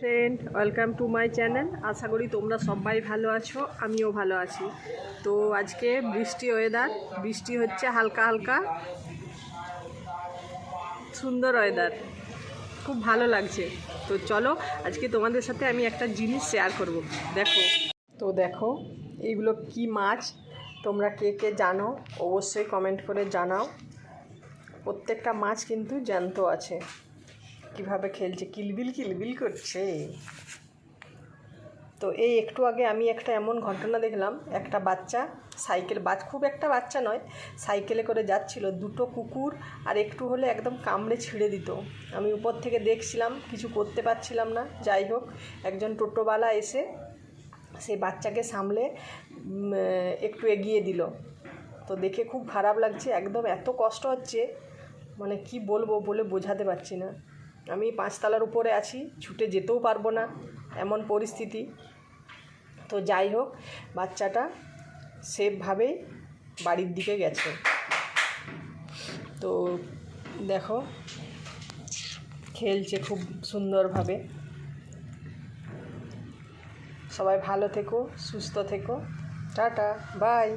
Friend welcome to my channel আশা করি তোমরা সবাই ভালো আছো, আমিও ভালো আছি। তো আজকে বৃষ্টি ওয়েদার বৃষ্টি হচ্ছে হালকা হালকা, সুন্দর ওয়েদার খুব ভালো লাগছে। তো চলো, আজকে তোমাদের সাথে আমি একটা জিনিস শেয়ার করব। দেখো, তো দেখো, এইগুলো কি মাছ? তোমরা কে কে জানো, অবশ্যই কমেন্ট করে জানাও। প্রত্যেকটা মাছ কিন্তু জ্যান্ত আছে। কীভাবে খেলছে, কিলবিল কিলবিল করছে। তো এই একটু আগে আমি একটা এমন ঘটনা দেখলাম, একটা বাচ্চা, সাইকেল বাচ খুব একটা বাচ্চা নয়, সাইকেলে করে যাচ্ছিল, দুটো কুকুর আর একটু হলে একদম কামড়ে ছিঁড়ে দিত। আমি উপর থেকে দেখছিলাম, কিছু করতে পারছিলাম না, যাই হোক, একজন টোটোওয়ালা এসে সেই বাচ্চাকে সামলে একটু এগিয়ে দিল। তো দেখে খুব খারাপ লাগছে, একদম এত কষ্ট হচ্ছে মানে কি বলব বলে বোঝাতে পারছি না। আমি পাঁচতলার উপরে আছি, ছুটে যেতেও পারব না এমন পরিস্থিতি। তো যাই হোক, বাচ্চাটা সেফভাবেই বাড়ির দিকে গেছে। তো দেখো, খেলছে খুব সুন্দরভাবে। সবাই ভালো থেকো, সুস্থ থেকো। Tata, bye.